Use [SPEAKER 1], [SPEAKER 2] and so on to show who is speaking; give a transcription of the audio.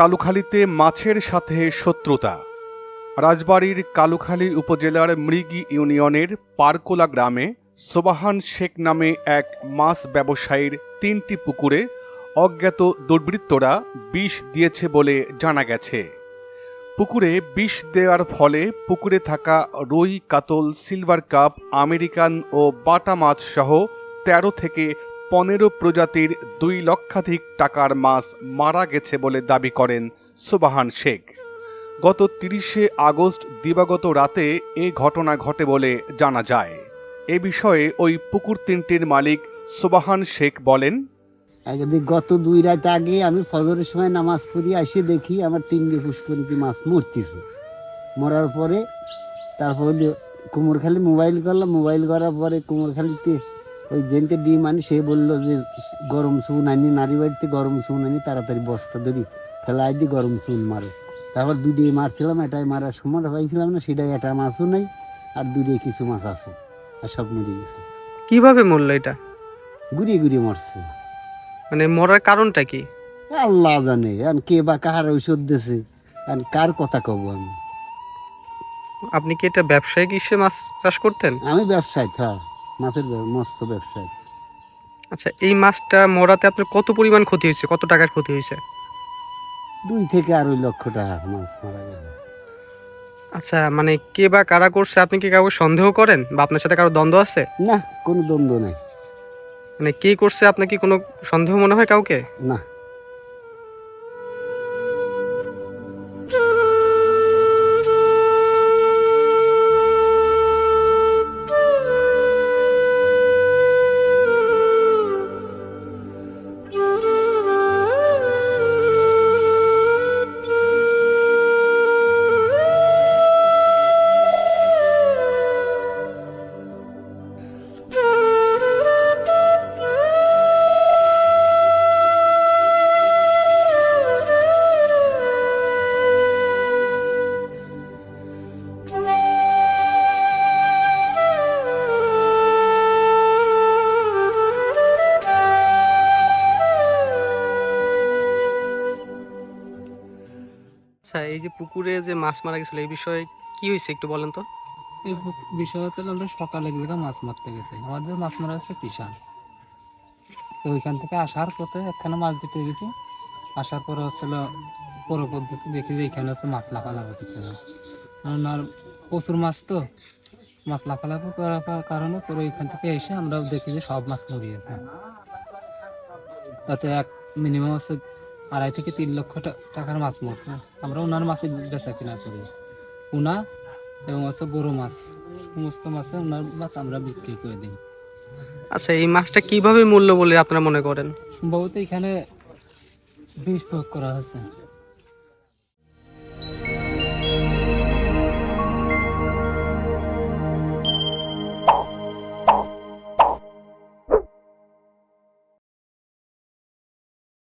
[SPEAKER 1] কালুখালীতে মাছের সাথে শত্রুতা। রাজবাড়ির কালুখালী উপজেলার মৃগী ইউনিয়নের পারকোলা গ্রামে সোবাহান শেখ নামে এক মাছ ব্যবসায়ীর তিনটি পুকুরে অজ্ঞাত দুর্বৃত্তরা বিষ দিয়েছে বলে জানা গেছে। পুকুরে বিষ দেওয়ার ফলে পুকুরে থাকা রুই, কাতল, সিলভার কাপ, আমেরিকান ও বাটা মাছ সহ তেরো থেকে পনেরো প্রজাতির দুই লক্ষাধিক টাকার মাছ মারা গেছে বলে দাবি করেন সুবাহান শেখ। গত তিরিশে আগস্ট দিবাগত রাতে এ ঘটনা ঘটে বলে জানা যায়। এ বিষয়ে ওই পুকুর তিনটির মালিক সুবাহান শেখ বলেন
[SPEAKER 2] গত দুই রাত আগে আমি ফজরের সময় নামাজ পড়ি এসে দেখি আমার তিনটে পুষ্করিতে মাছ মরতেছে। মরার পরে তারপর কুমোরখালি মোবাইল করলাম, মোবাইল করার পরে কুমোরখালিতে ওই জেনতে ডিম আনি সে বলল যে গরম চুন আনি নারী বাড়িতে গরম চুন আনি তাড়াতাড়ি বস্তা ধরি ফেলাই দিয়ে গরম চুন মারো। তারপর দুটিয়ে মারছিলাম এটাই মারার সময় পাইছিলাম না সেটাই একটা মাছও নাই আর দুটিয়ে কিছু মাছ আছে আর সব মরে গেছে।
[SPEAKER 3] কীভাবে মরলো এটা?
[SPEAKER 2] ঘুরিয়ে ঘুরিয়ে মরছে।
[SPEAKER 3] মানে মরার কারণটা কি?
[SPEAKER 2] আল্লাহ জানে এখন কে বা কার ঔষধ দিছে এখন কার কথা কব আমি?
[SPEAKER 3] আপনি কি এটা ব্যবসায়িক হিসেবে মাছ চাষ করতেন?
[SPEAKER 2] আমি ব্যবসায়ী হ্যাঁ। মাছের মৎস্য ব্যবসায়ী।
[SPEAKER 3] আচ্ছা এই মাছটা মরাতে আপনার কত পরিমাণ ক্ষতি হয়েছে? কত টাকার ক্ষতি হয়েছে?
[SPEAKER 2] দুই থেকে আড়াই লক্ষ টাকা মাছ মারা গেছে।
[SPEAKER 3] আচ্ছা মানে কে বা কারা করছে আপনি কি কাউকে সন্দেহ করেন? বা আপনার সাথে কারও দ্বন্দ্ব আছে?
[SPEAKER 2] না কোনো দ্বন্দ্ব নেই।
[SPEAKER 3] মানে কে করছে আপনার কি কোনো সন্দেহ মনে হয় কাউকে?
[SPEAKER 2] না।
[SPEAKER 3] আচ্ছা এই যে পুকুরে যে মাছ মারা গেছিল, এই বিষয়ে কি হয়েছে একটু বলেন তো?
[SPEAKER 4] এই বিষয় হচ্ছে আমরা সকালে গিয়ে মাছ মারতে গেছি। আমাদের মাছ মারা হচ্ছে কিষান তো ওইখান থেকে আসার পথে একখানে মাছ দিতে গেছি। আসার পরে হচ্ছিল পর পদ্ধতি দেখি যে এখানে হচ্ছে মাছ লাফালাফি করতে হবে কারণ আর প্রচুর মাছ তো, মাছ লাফালাফি করার কারণে পরে ওইখান থেকে এসে আমরা দেখি যে সব মাছ মরিয়েছে। তাতে এক মিনিমাম হচ্ছে আড়াই থেকে তিন লক্ষ টাকার মাছ মরছে। আমরা ওনার মাছে বেচা কিনা করি। উনা এবং হচ্ছে বড় মাছ। সমস্ত মাছে ওনার মাছ আমরা বিক্রি করে দিই।
[SPEAKER 3] আচ্ছা এই মাছটা কীভাবে মূল্য বলে আপনারা মনে করেন?
[SPEAKER 4] সম্ভবত এখানে বিষ প্রয়োগ করা হয়েছে।